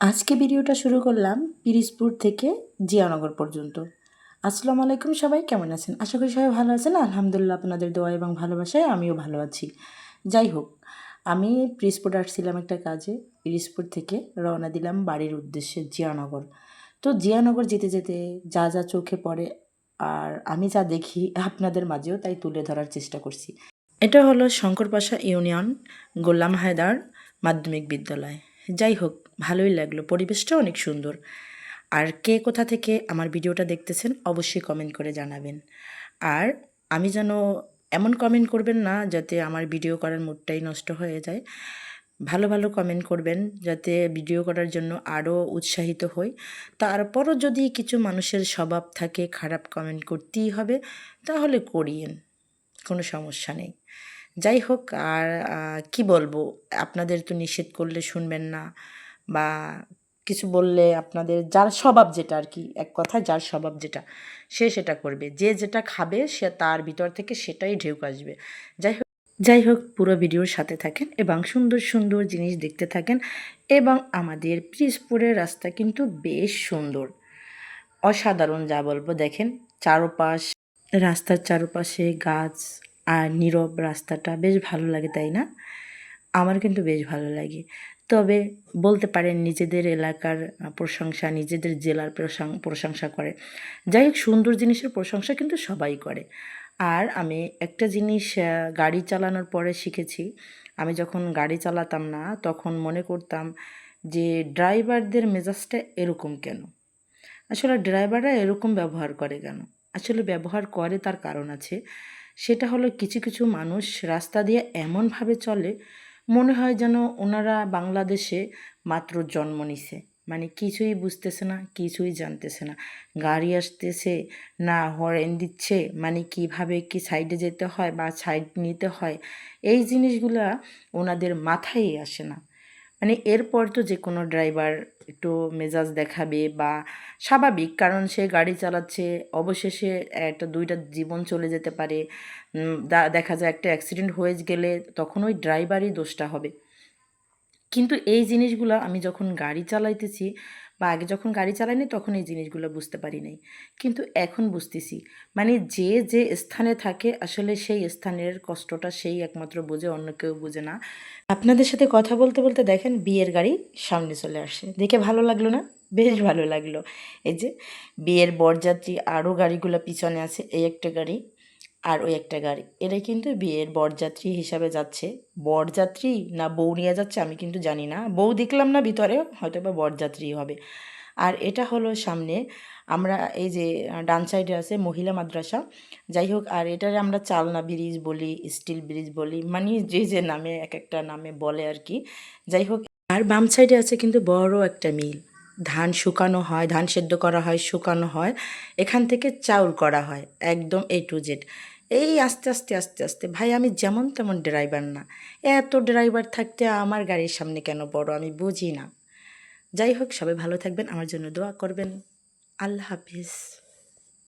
আজকে ভিডিওটা শুরু করলাম পিরিজপুর থেকে জিয়ানগর পর্যন্ত। আসসালামু আলাইকুম সবাই, কেমন আছেন? আশা করি সবাই ভালো আছেন। আলহামদুলিল্লাহ আপনাদের দোয়া এবং ভালোবাসায় আমিও ভালো আছি। যাই হোক, আমি পিরিজপুর আসছিলাম একটা কাজে। পিরিজপুর থেকে রওনা দিলাম বাড়ির উদ্দেশ্যে জিয়ানগর। তো জিয়ানগর যেতে যেতে যা যা চোখে পড়ে আর আমি যা দেখি আপনাদের মাঝেও তাই তুলে ধরার চেষ্টা করছি। এটা হলো শঙ্করপাশা ইউনিয়ন গোলাম হায়দার মাধ্যমিক বিদ্যালয়। যাই হোক, ভালোই লাগল। পরিবেশটা অনেক সুন্দর। আর কে কোথা থেকে আমার ভিডিওটা দেখতেছেন, অবশ্যই কমেন্ট করে জানাবেন। আর আমি যেন এমন কমেন্ট করবেন না, যাতে আমার ভিডিও করার মুডটাই নষ্ট হয়ে যায়। ভালো ভালো কমেন্ট করবেন, যাতে ভিডিও করার জন্য আরও উৎসাহিত হই। তারপরও যদি কিছু মানুষের স্বভাব থাকে, খারাপ কমেন্ট করতেই হবে, তাহলে করিয়েন, কোনো সমস্যা নেই। যাই হোক আর কি বলব? আপনাদের তো নিষেধ করলে শুনবেন না, বা কিছু বললে আপনাদের যার স্বভাব যেটা আর কি, এক কথায় যার স্বভাব যেটা, সে সেটা করবে। যে যেটা খাবে, সে তার ভিতর থেকে সেটাই ঢেউক আসবে। যাই হোক যাই হোক পুরো ভিডিওর সাথে থাকেন এবং সুন্দর সুন্দর জিনিস দেখতে থাকেন এবং আমাদের পিরিজপুরের রাস্তা কিন্তু বেশ সুন্দর। অসাধারণ, যা বলব, দেখেন, চারপাশ, রাস্তার চারপাশে গাছ আর নীরব রাস্তাটা বেশ ভালো লাগে, তাই না? আমার কিন্তু বেশ ভালো লাগে। তবে বলতে পারেন নিজেদের এলাকার প্রশংসা, নিজেদের জেলার প্রশং- প্রশংসা করে। যাই হোক, সুন্দর জিনিসের প্রশংসা কিন্তু সবাই করে। আর আমি একটা জিনিস গাড়ি চালানোর পরে শিখেছি। আমি যখন গাড়ি চালাতাম না, তখন মনে করতাম যে ড্রাইভারদের মেজাজটা এরকম কেন? আসলে ড্রাইভাররা এরকম ব্যবহার করে কেন? আসলে ব্যবহার করে তার কারণ আছে। সেটা হলো কিছু কিছু মানুষ রাস্তা দিয়ে এমনভাবে চলে, মনে হয় যেন ওনারা বাংলাদেশে মাত্র জন্ম নিছে। মানে কিছুই বুঝতেছে না, কিছুই জানতেছে না। গাড়ি আসতেছে, না হরেন দিচ্ছে মানে কীভাবে কি সাইডে যেতে হয় বা সাইড নিতে হয়, এই জিনিসগুলা ওনাদের মাথায় আসে না। মানে এরপর তো যে কোনো ড্রাইভার একটু মেজাজ দেখাবে বা স্বাভাবিক, কারণ সে গাড়ি চালাচ্ছে, অবশেষে একটা দুইটা জীবন চলে যেতে পারে। দেখা যায় একটা অ্যাক্সিডেন্ট হয়ে গেলে তখন ওই ড্রাইভারই দোষটা হবে। কিন্তু এই জিনিসগুলো আমি যখন গাড়ি চালাইতেছি বা আগে যখন গাড়ি চালাইনি তখন এই জিনিসগুলো বুঝতে পারি নাই। কিন্তু এখন বুঝতেছি। মানে যে যে স্থানে থাকে আসলে সেই স্থানের কষ্টটা সেই একমাত্র বোঝে, অন্য কেউ বোঝে না। আপনাদের সাথে কথা বলতে বলতে দেখেন বিয়ের গাড়ি সামনে চলে আসে দেখে ভালো লাগল না? বেশ ভালো লাগল। এই যে বিয়ের বরযাত্রী, আরও গাড়িগুলো পিছনে আছে, এই একটা গাড়ি। আর ওই একটা গাড়ি। এরা কিন্তু বিয়ের বরযাত্রী হিসাবে যাচ্ছে। বরযাত্রী না বউ নিয়ে যাচ্ছে আমি কিন্তু জানি না। বউ দেখলাম না ভিতরে হয়তো বা বরযাত্রী হবে। আর এটা হলো সামনে। আমরা এই যে ডান সাইডে আছে মহিলা মাদ্রাসা। যাই হোক, আর এটারে আমরা চালনা ব্রিজ বলি, স্টিল ব্রিজ বলি মানে যে যে নামে, এক একটা নামে বলে আর কি। যাই হোক, আর বাম সাইডে আছে কিন্তু বড় একটা মিল। ধান শুকানো হয়, ধান সেদ্ধ করা হয়, শুকানো হয়, এখান থেকে চাউল করা হয়, একদম এ টু জেড এই আস্তে আস্তে আস্তে আস্তে, ভাই আমি যেমন তেমন ড্রাইভার না। এত ড্রাইভার থাকতে আমার গাড়ির সামনে কেন বড় আমি বুঝি না। যাই হোক, সবাই ভালো থাকবেন, আমার জন্য দোয়া করবেন। আল্লাহ হাফিজ।